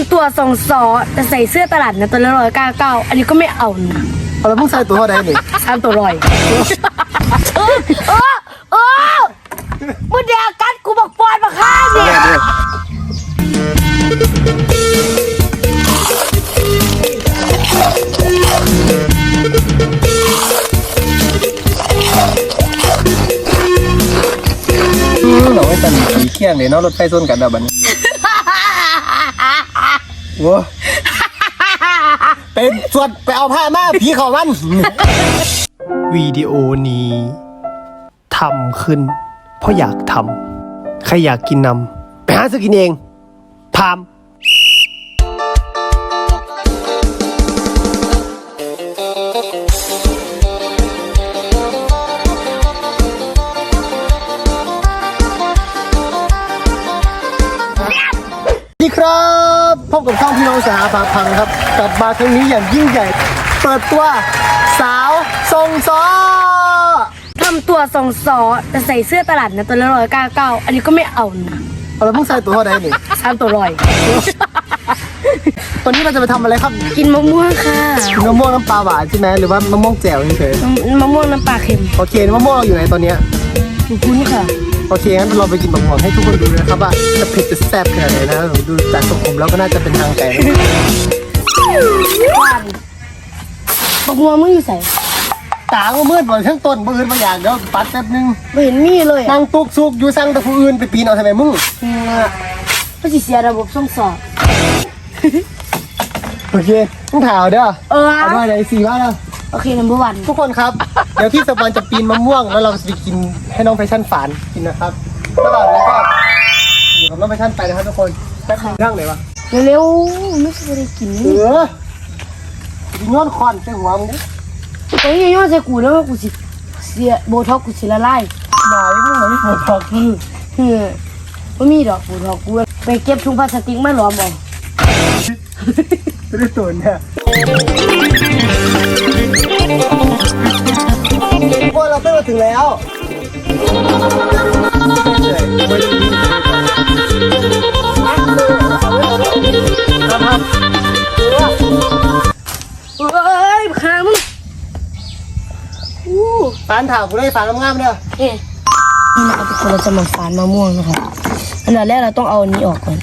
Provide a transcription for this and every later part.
ำตัวสองซอแต่ใส่เสื้อตลาดนะตัวละร้อยเก้าเก้าอันนี้ก็ไม่เอานะเอาแล้วมึงใส่ตัวเท่าไหร่นี่สามตัวร้อยเออเออเออมึงเดียวกัดกูบอกปอนมาฆ่าเนี่ยแม่เด้ออืมเราไม่ตันผีเคียงเลยเนาะรถไฟส้นกันแบบนี้ โว้เป็นสวดไปเอาผ้ามาผีเขามัน วิดีโอนี้ทำขึ้น เพราะอยากทำใครอยากกินนำไปหาซื้อกินเองพาม พบกับช่องพี่น้องสาพาพังครับกลับมาครั้งนี้อย่างยิ่งใหญ่ เปิดตัวสาวทรงซอทำตัวสองซอแต่ใส่เสื้อตลาดนะตัวละร้อยเก้าเก้าอันนี้ก็ไม่เอานะเอาแล้วมึงใส่ตัวเท่าไหร่นี่สามตัวร้อยตอนนี้เราจะไปทำอะไรครับกินมะม่วงค่ะกินมะม่วงน้ำปลาหวานใช่ไหมหรือว่ามะม่วงแจ่วเฉยมะม่วงน้ำปลาเค็มๆโอเคมะม่วงเราอยู่ไหนตอนเนี้ย คุ้นค่ะ โอเคงั้นเราไปกินมะม่วงให้ทุกคนดูนะครับว่าจะเผ็ดจะแซ่บขนาดไหนนะดูจากทรงผมแล้วก็น่าจะเป็นทางไก่นะว่านบักม่วงมึงอยู่ใส่ตาก็มืดบ่ทั้งต้นบ่อื่นบางอย่างเดี๋ยวปัดแป๊บนึงไม่เห็นมีเลยนั่อะงตุกซุกอยู่สั่งแต่ผู้อื่นไปปีนเอาทำไมมึงอืมอะก็สิเสียระบบส่งสอบโอเคมึงถ่ายเอาเด้อเออเอาด้วยเลยสี่ว่าเด้อ โอเคนัมเบอร์วันทุกคนครับ เดี๋ยวพี่สปันจะปีนมะม่วงแล้วเราจะไปกินให้น้องแฟชั่นฝานกินนะครับระหว่างนั้นก็อยู่กับน้องแฟชั่นไปนะครับทุกคนแป๊บนึงเรื่องไหนวะเร็วๆไม่ใช่ได้กินเออกินย้อนคอนใส่หัวมึงดิโอ้ยย้อนใส่กูแล้วกูสิเสียโบท็อกกูสิละลายหน่อยมึงเหมือนหัวทอกอืมอืมไม่มีดอกโบท็อกกูไปเก็บถุงพลาสติกมาหลอมเอาไม่ได้ตุนเนี่ย พวกเราเพิ่งมาถึงแล้วครับเอ้ยขามึงอู้ฝานถามกูได้ฝานงามๆเนี่ยเอ๊ะนี่นะครับทุกคนเราจะมาฝานมะม่วงนะครับอันดับแรกเราต้องเอาอันนี้ออกก่อน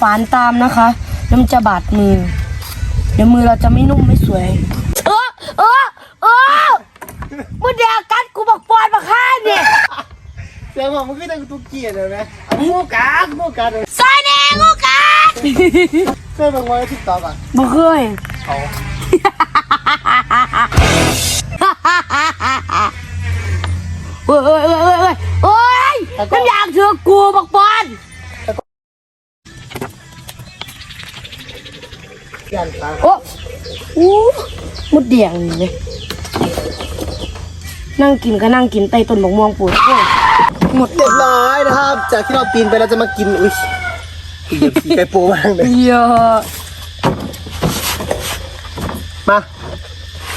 ฝานตามนะคะ น้ำจะบาดมือ เดี๋ยวมือเราจะไม่นุ่มไม่สวย เออเออเออมึงเดียวกัดกูบอกปอนมาฆ่าเนี่ยเสียงของมึงก็ได้กูตุกเกียร์เลยไหมมูกาดมูกาดเลยซอยแดงกูกัดเคยบังไว้ทิกตอกอะบ่เคยเขาเอ้ยเอ้ยเอ้ยเอ้ยเอ้ยโอ้ยน้ำยางเถือกกูบอก ดเดียงนี่เลยนั่งกินก็นั่งกินใต้ต้นบกม่วงปวดโอ้ยหมดเรียบร้อยนะครับ จากที่เราปีนไปเราจะมากินอุ้ยเหยียบสีไก่ปูมากเลยเยอะมา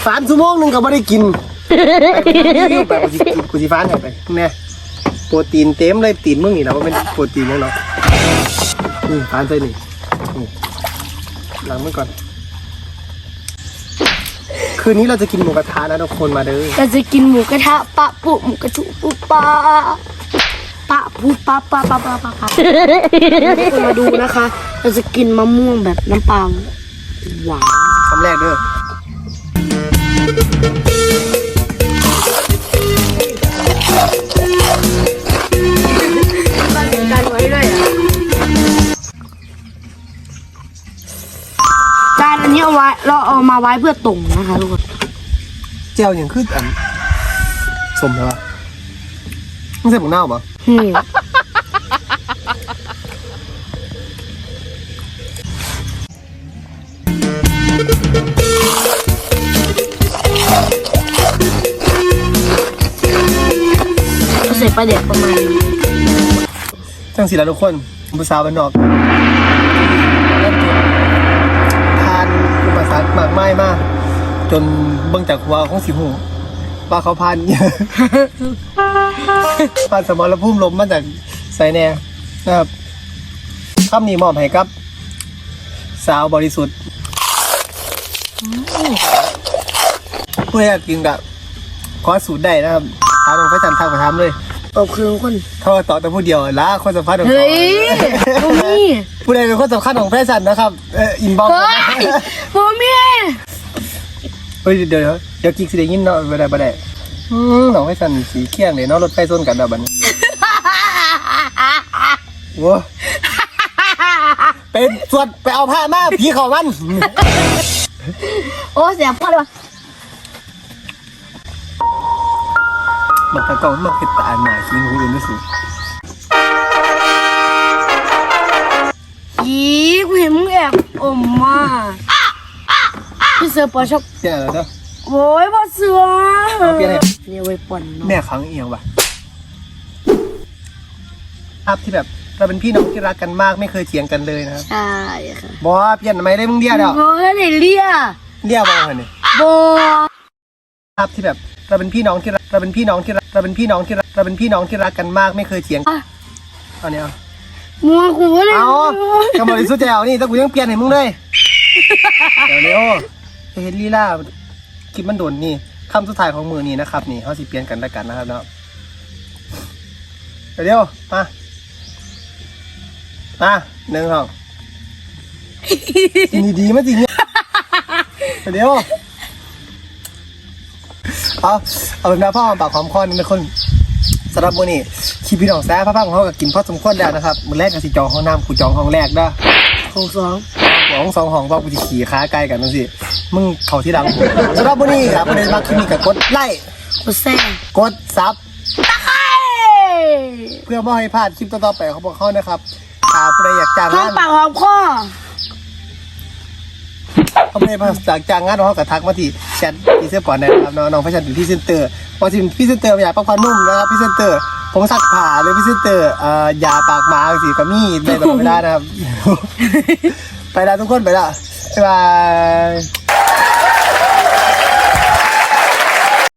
ฝานชั่วโมงหนึ่งก็ไม่ได้กินไปกูสิกินกูสิฟานให้ไปเนี่ยโปรตีนเต็มเลยตีนมึงนี่นะว่าเป็นโปรตีนยังเนาะนี่ฟานใส่นี่นี่หลังมึงก่อน คืนนี้เราจะกินหมูกระทะนะทุกคนมาเด้อเราจะกินหมูกระทะปะปุหมูกระชุปุปะปะปุปะปะปะปะปะปะทุกคนมาดูนะคะ เราจะกินมะม่วงแบบน้ำปลาหวานคำแรกเด้อ นอันนี้เอาไว้เราเอามาไว้เพื่อตุ่มนะคะทุกคนเจียวอย่างขึ้นอันสมเลยวะมึงใส่หมูเน่าปะอืมเอาใส่ปลาเด็กประมาณนี้จังสิแล้วทุกคนผู้สาวบ้านนอกเล่นตัว จนเบิ่งจากหัวของสิหูว่าเขาพัน พันสมรภูมิลมมาจากไซแน่นะครับคำนี้มอบให้กับ สาวบริสุทธิ์ผู้ใดอยากกินกับขอสูตรได้นะครับถามลงไปจันทางไปถามเลยขอบคุณคนเขาต่อแต่ผู้เดียวละคนสำคัญของเฮ้เขายบ่มีผู้ใดเป็นคนสำคัญของแฟชั่นนะครับเอ่ออินบ็อกซ์เฮ้ยบ่มี เฮ้ยเดี๋ยวเดี๋ยวเดี๋ยวกิ๊กสิได้ยินเนาะบ่ได้บ่ได้อืมน้องแฟชั่นสีเขี้ยงเลยเนาะรถไฟส้นกันดอกบัดนี้โว้เป็นสวดไปเอาผ้ามาผีเขามัน โอ้เสียบพอดวะมันตะกองมันคือตาหมาคิงของอื่นไม่สุดอีกูเห็นมึงแอบอมมา พี่เสือปอชอบเปลี่ยนอะไรเด้อโอ้ยบ่เสือเอาเปลี่ยนให้เนี่ยไว้ป่อนเนาะแม่ขังเอียงว่ะภาพที่แบบเราเป็นพี่น้องที่รักกันมากไม่เคยเถียงกันเลยนะครับใช่ค่ะบอเปลี่ยนทำไมได้มึงเดียวเดียวโอ้ยได้เลียเดียวบ้างเหรอเนี่ยบ่ภาพที่แบบเราเป็นพี่น้องที่รักเราเป็นพี่น้องที่รักเราเป็นพี่น้องที่รักเราเป็นพี่น้องที่รักกันมากไม่เคยเถียงเอาเนี่ยเอามัวกูบ่ได้เอากำบริสุทธิ์ใจเอานี่ถ้ากูยังเปลี่ยนให้มึงเลยเดี๋ยวเร็ว เห็นลีลาคลิปมันโดนนี่คำสุดท้ายของมือนี่นะครับ นี่เขาสิเปลี่ยนกันแล้วกันนะครับเนาะเดี๋ยวมามาหนึ่งสองนี่ดีไหมจริงเนี่ยเดี๋ยวเอาเอาเป็นแม่พ่อปากหอมคอนี่นะคนสำหรับมือนี้คลิปพี่น้องแซ่บพระพังของเขาก็กินพอสมควรแล้วนะครับมือแรกก็สิจองห้องน้ำกูจองห้องแรกเด้ของสอง ห้องสองห้องเพราะกูสิขี่ขาไกลกันจังซี่มึงเข้าที่หลังผมสำหรับมื้อนี้ครับประเด็นมาคลิปนี้ก็กดไลค์กูแซ่กดซับเฮ้ยเพื่อบ่ให้พลาดคลิปต่อๆไปของพวกเขานะครับถ้าผู้ใดอยากจ้างห้องงานปากหอมคอเขาไม่ได้มาจากจ้างงานของเขาก็ทักมาที่แชทที่เสื้อปอนนะครับน้องน้องแฟชั่นเป็นพรี่เซนเตอร์พอสิเป็นพรี่เซนเตอร์อยากปรับความนุ่มนะครับพรี่เซนเตอร์ผงซักผ้าหรือพรี่เซนเตอร์เอ่อยาปากหมาสิก็มีได้ตลอดเวลานะครับ ไปแล้วทุกคนไปแล้วบ๊ายบาย